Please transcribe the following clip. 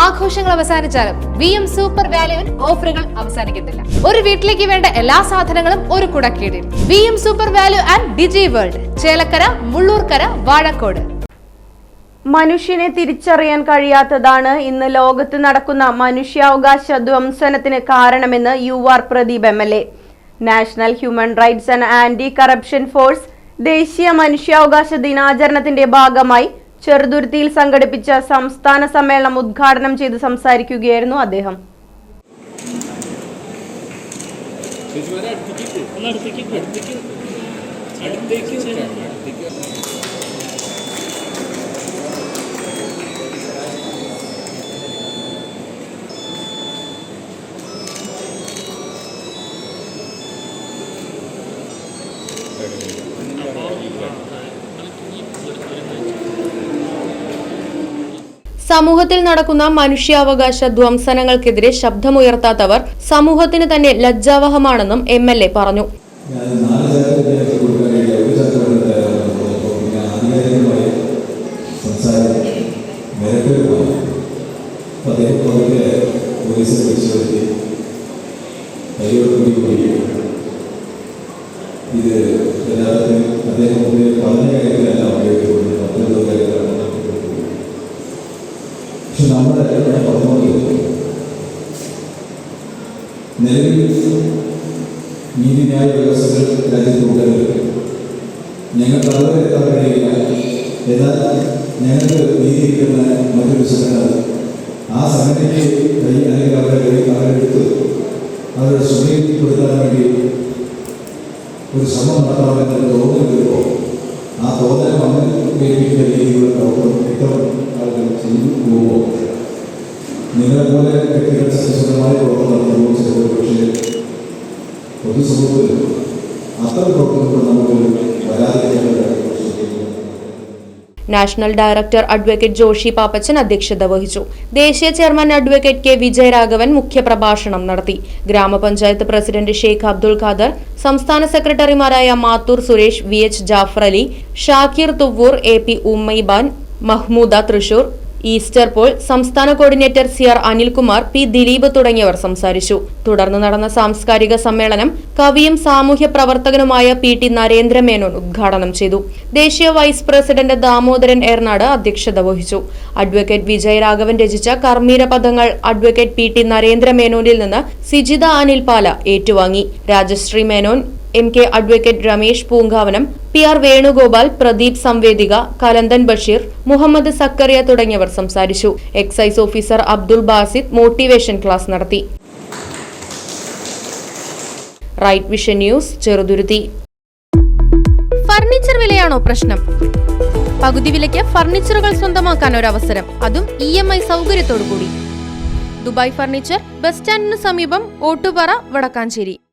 ആഘോഷങ്ങൾ അവസാനിച്ചാലും V M super വാല്യുവിൽ ഓഫറുകൾ അവസാനിക്കുന്നില്ല. ഒരു വീട്ടിലേക്ക് വേണ്ട എല്ലാ സാധനങ്ങളും ഒരു കുടക്കീടിൽ. V M super value and Digi world Chelakkara Mullurkara Vazhakkode. മനുഷ്യനെ തിരിച്ചറിയാൻ കഴിയാത്തതാണ് ഇന്ന് ലോകത്ത് നടക്കുന്ന മനുഷ്യാവകാശ ധ്വംസനത്തിന് കാരണമെന്ന് U R Pradeep M L A. National human rights and anti corruption force ദേശീയ മനുഷ്യാവകാശ ദിനാചരണത്തിന്റെ ഭാഗമായി ചെറുതുരുത്തിയിൽ സംഘടിപ്പിച്ച സംസ്ഥാന സമ്മേളനം ഉദ്ഘാടനം ചെയ്ത് സംസാരിക്കുകയായിരുന്നു അദ്ദേഹം. സമൂഹത്തിൽ നടക്കുന്ന മനുഷ്യാവകാശ ധ്വംസനങ്ങൾക്കെതിരെ ശബ്ദമുയർത്താത്തവർ സമൂഹത്തിന് തന്നെ ലജ്ജാവഹമാണെന്നും എം എൽ എ പറഞ്ഞു. ഇത് എല്ലാവരും അദ്ദേഹം പറഞ്ഞ കാര്യത്തിലല്ല ഉപയോഗിക്കുന്നത് മറ്റുള്ള കാര്യത്തിലാണ് പക്ഷെ നമ്മുടെ ഞാൻ നിലവിൽ നീതിന്യായ വ്യവസ്ഥകൾ രാജ്യത്തുണ്ടെങ്കിൽ ഞങ്ങൾക്ക് അതുവരെ എത്താൻ കഴിയില്ല എന്നാൽ ഞങ്ങൾക്ക് നീതിയിരിക്കുന്ന മറ്റൊരു സംഘടന ആ സംഘടനയ്ക്ക് കൈ അല്ലെങ്കിൽ അവരുടെ കൈ അവരെടുത്ത് അവരുടെ സുഖപ്പെടുത്താൻ വേണ്ടി ഒരു ശ്രമം നടത്തണമെന്ന് തോന്നൽ വരുമ്പോൾ ആ തോന്നൽ മണ്ണിൽ കേൾപ്പിക്കുന്ന രീതിയിലുള്ള പ്രവർത്തനം ഇത്തരം ആളുകൾ ചെയ്തു പോകുമ്പോൾ നിങ്ങളെ പോലെ വ്യക്തികൾ പ്രവർത്തനം അത്തരം പ്രവർത്തനങ്ങൾ നമുക്ക് വരാതിരിക്കാൻ national director advocate Joshi Pappachan അധ്യക്ഷത വഹിച്ചു. ദേശീയ ചെയർമാൻ അഡ്വക്കേറ്റ് കെ വിജയരാഘവൻ മുഖ്യപ്രഭാഷണം നടത്തി. ഗ്രാമപഞ്ചായത്ത് പ്രസിഡന്റ് ഷെയ്ഖ് അബ്ദുൾ ഖാദർ സംസ്ഥാന സെക്രട്ടറിമാരായ Mathur Suresh V H Jafar Ali Shakir Thuvvur A P Ummaiban Mahmooda Thrissur Esther Paul സംസ്ഥാന coordinator C R Anilkumar P Dileep തുടങ്ങിയവർ സംസാരിച്ചു. തുടർന്ന് നടന്ന സാംസ്കാരിക സമ്മേളനം കവിയും സാമൂഹ്യ പ്രവർത്തകനുമായ പി ടി നരേന്ദ്രമേനോൻ ഉദ്ഘാടനം ചെയ്തു. ദേശീയ വൈസ് പ്രസിഡന്റ് ദാമോദരൻ ഏർനാട് അധ്യക്ഷത വഹിച്ചു. അഡ്വക്കേറ്റ് വിജയരാഘവൻ രചിച്ച കർമ്മീര പദങ്ങൾ അഡ്വക്കേറ്റ് പി ടി നരേന്ദ്രമേനോനിൽ നിന്ന് സിജിത അനിൽപാല ഏറ്റുവാങ്ങി. Rajasree Menon M K advocate Ramesh Poonkavanam P R Venugopal Pradeep Samvedika Kalanthan Basheer Muhammad Zakariya തുടങ്ങിയവർ സംസാരിച്ചു. Excise officer Abdul Basid motivation class നടത്തി. Right vision news Cheruthuruthy. Furniture വിലയാണോ പ്രശ്നം? പകുതി വിലയ്ക്ക് ഫർണിച്ചറുകൾ സ്വന്തമാക്കാൻ ഒരു അവസരം അതും ഇ എം ഐ സൗകര്യത്തോടു കൂടി ദുബായ് ഫർണിച്ചർ ബസ് സ്റ്റാൻഡിന് സമീപം ഓട്ടുപാറ വടക്കാഞ്ചേരി.